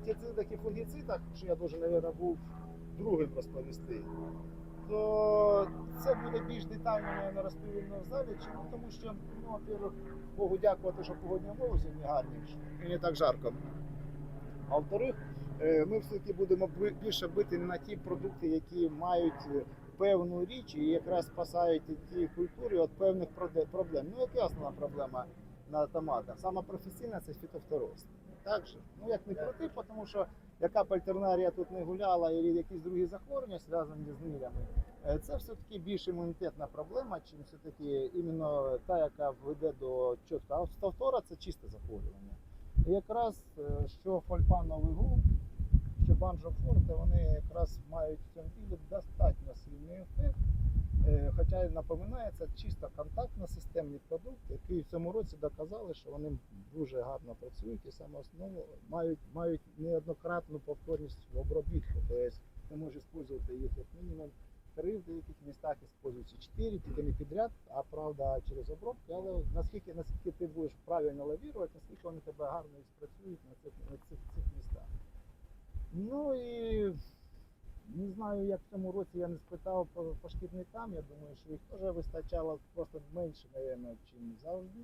інсектицидах і фунгіцидах, що я дуже, мабуть, був другим розповісти, то це буде більш детально мабуть, розповідно в залі. Чому? Тому що, ну, во-первых, Богу дякувати, що погодні умови сьогодні гарні і не так жарко. А во-вторых, е, ми все-таки будемо більше бити на ті продукти, які мають е, певну річ і якраз спасають ті культури від певних проблем. Ну, яка основна проблема на томатах? Саме професійна це фітофтороз. Так? Ну як не крути, тому що яка б альтернарія тут не гуляла, і якісь другі захворювання зв'язані з гнилями, е, це все-таки більш імунітетна проблема, чим все-таки іменно та, яка веде до чітко. А фітофтора це чисте захворювання. І якраз е, що фольпановий ґрунт, що банджо вони якраз мають в цьому ділі достатньо сильний ефект. Хоча й напоминає, це чисто контактно-системний продукт, який в цьому році доказали, що вони дуже гарно працюють і саме основу мають, мають неоднократну повторність в обробітку. Тобто ти можеш використовувати їх як мінімум три в деяких містах використовуються чотири, тільки не підряд, а правда через обробки. Але наскільки наскільки ти будеш правильно лавірувати, наскільки вони тебе гарно і спрацюють на цих, на цих, цих містах. Ну і не знаю, як в цьому році я не спитав по, по шкідникам. Я думаю, що їх теж вистачало просто менше, мабуть, ніж завжди.